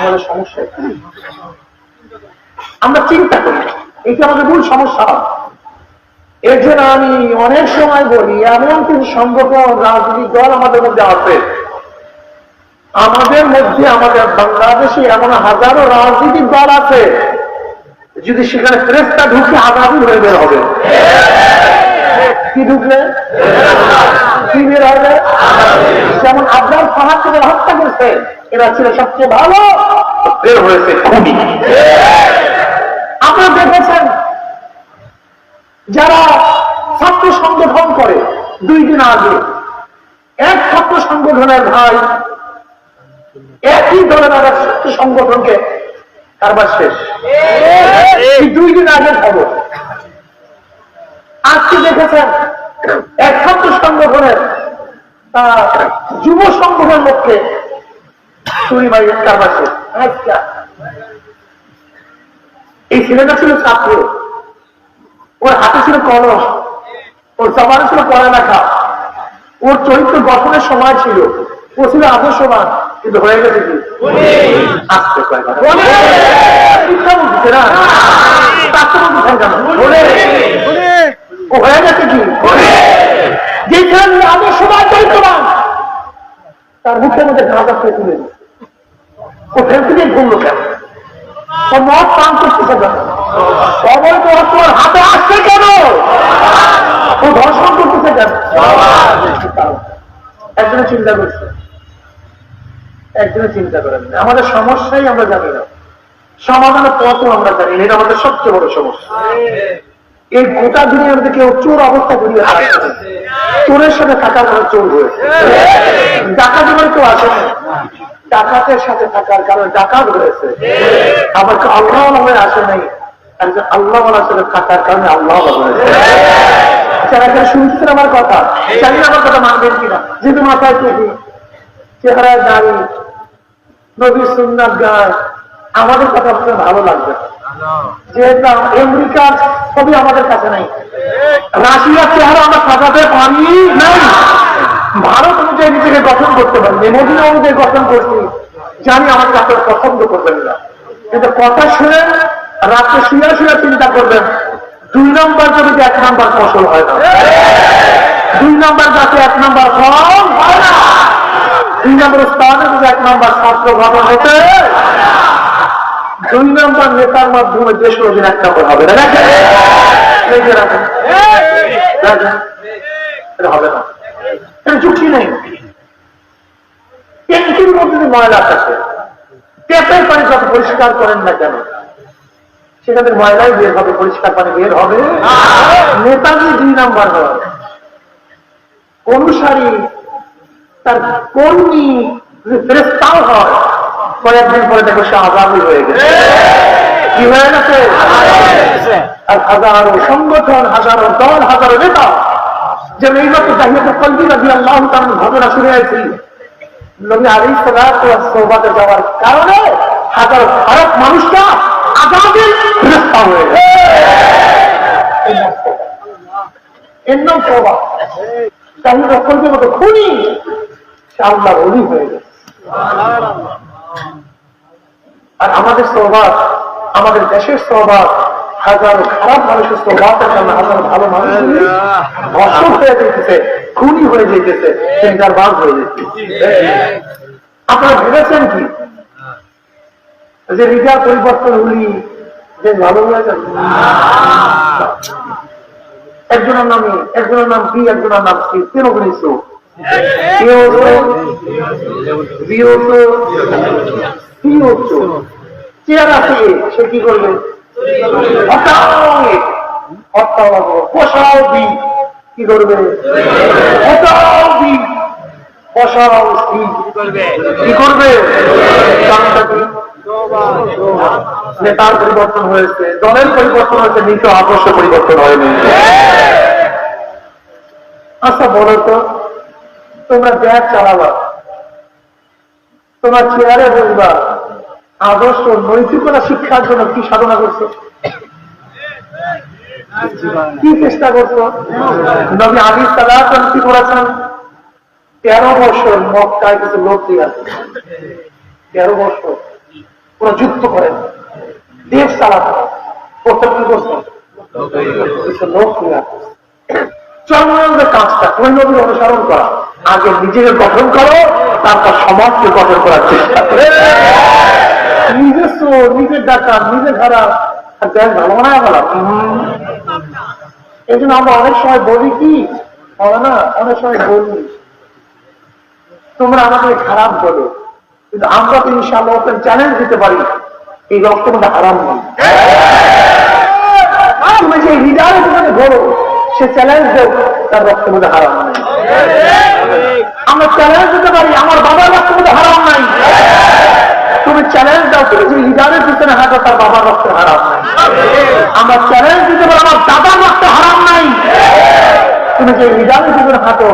আমাদের সমস্যা আমরা চিন্তা করি এটা আমাদের মূল সমস্যা? এর জন্য আমি অনেক সময় বলি, এমন কিছু সংগঠন, রাজনৈতিক দল আমাদের মধ্যে আছে। আমাদের মধ্যে আমাদের বাংলাদেশে এমন হাজারো রাজনৈতিক দল আছে, যদি সেখানে ফেরেস্তা ঢুকে আগামী হয়ে বের হবে। কি ঢুকলে? কি বের হবে? যেমন ফাহাদ থেকে হত্যা করছে এরা ছিল সবচেয়ে ভালো। বের হয়েছে খুবই আপনারা দেখেছেন যারা ছাত্র সংগঠন করে দুই দিন আগে এক ছাত্র সংগঠনের ভাই একই দলের আর ছাত্র সংগঠনকে কারবার শেষ। দুই দিন আগের খবর। আজকে দেখেছেন এক ছাত্র সংগঠনের যুব সংগঠনের পক্ষে চুরি বাড়ি কারবার শেষ এই ছেলেটা ছিল ছাত্র। ওর হাতে ছিল কলম ওর জমানে ছিল পড়ালেখা। ওর চরিত্র গঠনের সময় ছিল। ও ছিল আদর্শবান কিন্তু হয়ে গেছে কি? আসতে। শিক্ষা বলতেছে না? তার তো হয়ে গেছে কি? যেখানে আদর্শবান চরিত্রবান তার মুখের মধ্যে ঢাকা খেয়ে তুলে ফেলতে দিয়ে ঘুরলো কেন? মদ পান করতেছে কেন? অবৈধ অস্ত্র হাতে আসছে কেন? ও ধর্ষণ করতেছে কেন? একজনে চিন্তা করছে। একজনে চিন্তা করেন না। আমাদের সমস্যাই আমরা জানি না। সমাধানের পথও আমরা জানি না। এটা আমাদের সবচেয়ে বড় সমস্যা। এই গোটা দুনিয়ার মধ্যে কেউ চোর অবস্থা রাখছে। চোরের সাথে থাকার কারণে চোর হয়েছে ডাকাত মানে কেউ আসে না। ডাকাতের সাথে থাকার কারণে ডাকাত হয়েছে আবার কেউ আল্লাহ হয়ে আসে নাই। একজন আল্লাহ সাথে থাকার কারণে আল্লাহ হয়েছে যারা এখানে শুনছেন আমার কথা? জানি না আমার কথা মানবেন কিনা। যেহেতু মাথায় টুপি, চেহারায় দাঁড়ি নবী সুন্নাত গায়, আমাদের কথা শুনে ভালো লাগবে। যেহেতু আমেরিকার ছবি আমাদের কাছে নাই। রাশিয়ার চেহারা আমরা সাজাতে পারি নাই। ভারত অনুযায়ী নিজেকে গঠন করতে পারি মদিনা অনুযায়ী গঠন করছি। জানি আমাকে আপনার পছন্দ করবেন না। কিন্তু কথা শুনে রাত্রে শুয়ে শুয়ে চিন্তা করবেন, দুই নম্বর জমিতে এক নম্বর ফসল হয় না? দুই নম্বর গাছে এক নম্বর ফল হয় না? দুই নম্বর স্থানে যদি এক নম্বর ছাত্র গঠন হতে দুই নম্বর নেতার মাধ্যমে দেশ অধীন এক নম্বর হবে হবে না। যুক্তি নেই। ট্যাঙ্কির মধ্যে ময়লা থাকে ট্যাপের পানি যত পরিষ্কার করেন না কেন? সেখানে ময়লাই বের হবে, পরিষ্কার পানি বের হবে। নেতাজি দুই নাম্বার হয়। অনুসারী তার কর্মী যদি ফেরেস্তাও হয় কয়েকদিন পরে দেখো সে আজাদি হয়ে গেছে। কি হয়ে গেছে? আর হাজারো সংগঠন, হাজারো দল, হাজারো নেতা যে এইমাত্র জাহিয়াতে কলবি রাজি আল্লাহ তার ঘটনা শুনে আছি নবী সৌবাদে যাওয়ার কারণে খারাপ মানুষটা আজাদি ফেরেস্তা হয়ে গেছে। এর নাম মতো খুনি সে আল্লাহর অলি হয়ে গেছে। আর আমাদের সৌভাগ আমাদের দেশের সৌভাগ হাজারো খারাপ মানুষের সৌভাগের কারণে হাজারো ভালো মানুষ ধর্ষণ হয়ে যেতেছে খুনি হয়ে যেতেছে চিন্তার বাদ হয়ে যেতেছে। আপনারা ভেবেছেন কি? যে রিজার পরিবর্তন হলি যে ভালো হয়ে যাবে? একজনের নাম একজনের নাম বি একজনের নাম সি কেন বলিস চেয়ার সে কি করবে কি করবে? কি করবে? নেতার পরিবর্তন হয়েছে, দলের পরিবর্তন হয়েছে নিজ আদর্শ পরিবর্তন হয়নি। আচ্ছা বলো তো, তোমরা ব্যাগ চালাবা। তোমার চেয়ারে বলবা আদর্শ নৈতিকতা শিক্ষার জন্য কি সাধনা করছ? কি চেষ্টা করছ? নবী আলী সালাম কি করেছেন তেরো বছর মক্কায় কিছু লোক দিয়ে আছে, তেরো বছর কোন যুদ্ধ করেন দেশ চালাতে প্রথম কি করছেন কিছু লোক নিয়ে আসছেন। জন্মানন্দের কাজটা কোন নবীর অনুসরণ করা। আগে নিজেকে গঠন করো, তারপর সমাজকে গঠন করার চেষ্টা করে। নিজের চোর নিজের ডাকা খারাপ আর দেশ ভালো হয় ভালো। এই জন্য আমরা অনেক সময় বলি কি, বলে না, অনেক সময় বলি, তোমরা আমাদের খারাপ বলো। কিন্তু আমরা তো ইনশাআল্লাহ চ্যালেঞ্জ দিতে পারি এই রক্ত মধ্যে নেই যে হৃদয় তোমাকে ধরো সে চ্যালেঞ্জ দেও তার রক্ত মধ্যে হারাম নেই। আমরা চ্যালেঞ্জ দিতে পারি, আমার বাবার রক্ত মধ্যে হারাম নাই। তুমি চ্যালেঞ্জ দাও তুমি যে হৃদয়ের পিছনে হাঁটো তার বাবার রক্ত হারাম নাই। আমরা চ্যালেঞ্জ দিতে পারি আমার দাদার রক্ত হারাম নাই। তুমি যে হৃদয়ের পিছনে হাঁটো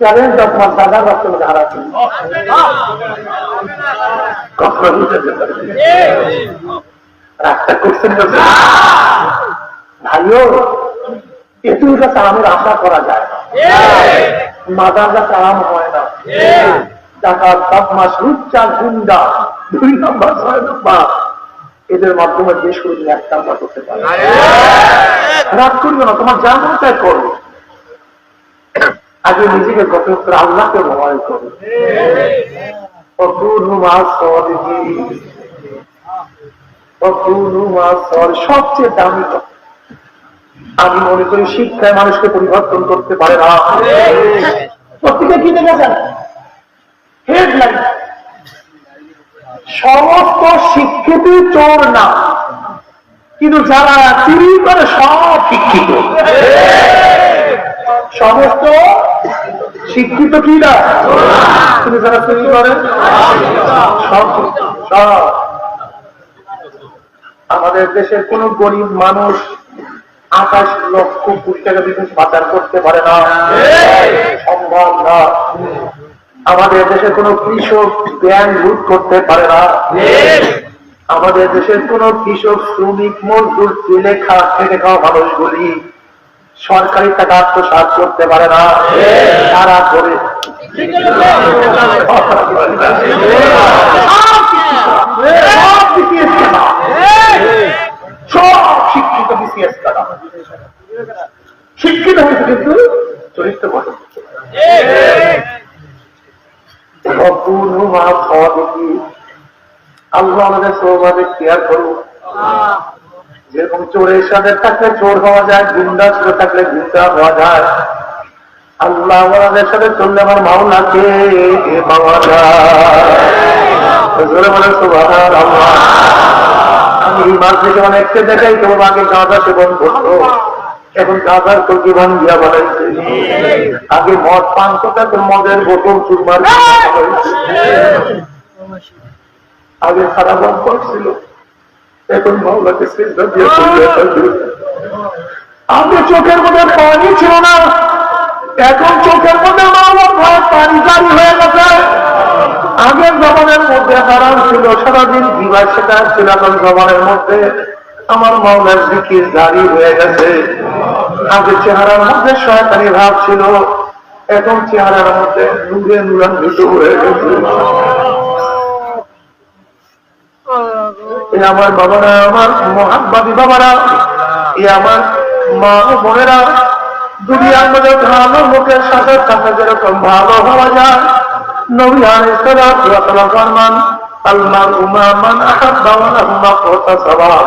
চ্যালেঞ্জ দাও তোমার দাদার রক্ত হারাম। রাস্তা করছেন ভাইও এতুর কাছে আমের আশা করা যায় না। মাদার কাছে আরাম হয় না। ডাকাত বদমাস লুচ্চা গুন্ডা। দুই নম্বর ছয় নম্বর এদের মাধ্যমে দেশ করে এক নাম্বার করতে পারে। রাগ করিও না তোমার যা মনে চায় করো। আগে নিজেকে গত করে আল্লাহকে ভয় করো। অপূর্ণ মাস অপূর্ণ মাস সবচেয়ে দামি কথা। আমি মনে করি শিক্ষায় মানুষকে পরিবর্তন করতে পারে না। প্রত্যেকে কি দেখেছেন? হেডলাইন সমস্ত শিক্ষিত চোর না। কিন্তু যারা চুরি করে সব শিক্ষিত। সমস্ত শিক্ষিত কি না? তুমি যারা চুরি করে সব সব। আমাদের দেশের কোন গরিব মানুষ আকাশ লক্ষ কোটি টাকা বিদেশ পাচার করতে পারে না। সম্ভব না। আমাদের দেশের কোন কৃষক ব্যাংক লুট করতে পারে না। আমাদের দেশের কোন কৃষক শ্রমিক মজদুর তুলে খা, খেটে খাওয়া মানুষগুলি সরকারি টাকা আত্মসাত করতে পারে না। তারা করে? শিক্ষিত হয়েছে কিন্তু চরিত্র গঠন করতে পারে না। অপূর্ণ মা খাওয়া দেখি আল্লাহ আমাদের কেয়ার করুন। যেরকম চোরের সাথে থাকলে চোর হওয়া যায় গুন্ডা থাকলে গুন্ডা হওয়া যায়। আল্লাহ আমাদের সাথে চললে আমার পাওয়া যায়। আমি মাস থেকে অনেককে দেখাই তোমার আগে গাঁদা সেবন করতো এখন গাঁদার তো জীবন দিয়া বানাইছে। আগে মদ পান করতে তো মদের বোতল চুরমার আগে খারাপ অভ্যাস ছিল। এখন মাওলাকে সিজদা দিয়ে আগে চোখের মধ্যে পানি ছিল না। এখন চোখের মধ্যে মাওলার পানি জারি হয়ে গেছে। আগের জমানের মধ্যে হারাম ছিল সারাদিন বিবাহ সেটা ছিল এখন জমানের মধ্যে আমার মাওলার জিকির জারি হয়ে গেছে। আগে চেহারার মধ্যে শয়তানি ভাব ছিল, এখন চেহারার মধ্যে নুরে নুরান্বিত হয়ে গেছে। আমার বাবারা, আমার মহাব্বাদী বাবারা, এ আমার মা ও বোনেরা, দুনিয়ার মধ্যে ভালো লোকের সাথে থাকা যেরকম ভালো হওয়া যায়, নবী ওয়া সালাম ফরমান আল্লাহ উমামান আহাব্বা ওয়া লাহুমা ফাতাসাবা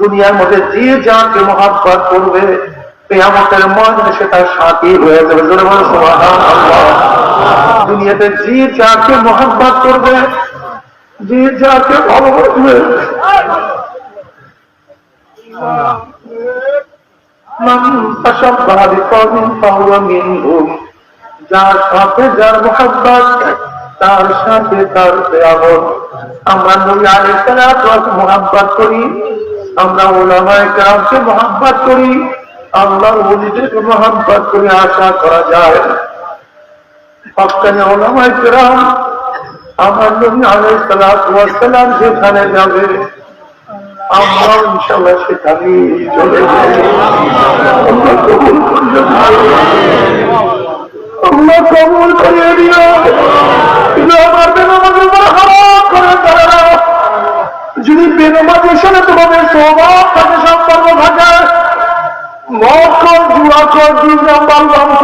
দুনিয়ার মধ্যে যে যাকে মহাব্বত করবে কিয়ামতের ময়দানে সে তার সাথী হয়ে যাবে। দুনিয়াতে যে যাকে মহাব্বত করবে, যে যাকে ভালোবাসবে। যার সাথে যার মোহাব্বত, তার সাথে তার আমরা নবী সালাতু মোহাব্বত করি। আমরা ওলামায়ে কেরামকে মোহাব্বত করি, আল্লাহর ওলিদেরকে মোহাব্বত করি, আশা করা যায়। ওলামায়ে কেরাম আমার নবী ওয়াস সালাম যেখানে যাবে আমরা ইনশাআল্লাহ সেখানেই চলে যাব। আমার দিন আমাদের উপর হারাম করে দেয় না তোমার সাথে সম্পর্ক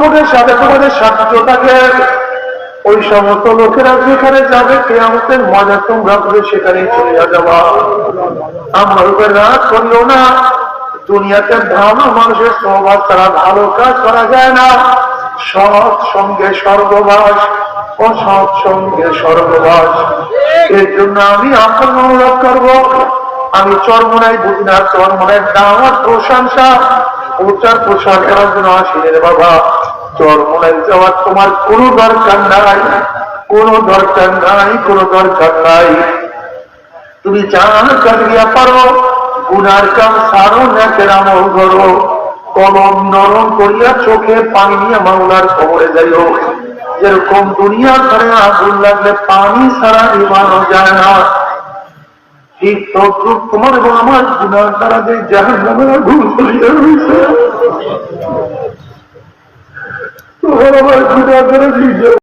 থাকে সাথে তোমাদের সাহায্য থাকে। ওই সমস্ত লোকেরা যেখানে যাবে কে আমাদের মজা তোমরা করে সেখানে চলে যাবা। আমার উপর রাগ করিও না, দুনিয়াতে ভালো মানুষের সহবাস তারা ভালো কাজ করা যায় না। সৎ সঙ্গে সর্ববাস অসৎ সঙ্গে সর্ববাস এর জন্য আমি আপনার অনুরোধ করব। আমি চরমনাই বুঝি না, চরমনায় দাওয়াত প্রশংসা। প্রচার প্রসার করার জন্য আসিনি রে বাবা। চরমনায় যাওয়ার তোমার কোনো দরকার নাই। কোনো দরকার নাই, কোনো দরকার নাই। তুমি চান কাজরিয়া পারো, গুনার কাম সারো নেকের আমল করো কলম নরম করিয়া চোখে পানি নিয়ে মামলার খবরে যাইও। যেরকম দুনিয়া ধরে আগুন লাগলে পানি ছাড়া নিবানো যায় না। ঠিক তদ্রুপ তোমার এবং আমার গুণার দ্বারা যে জাহান নামের আগুন জ্বলিয়া রয়েছে তোমার আমার গুণার দ্বারা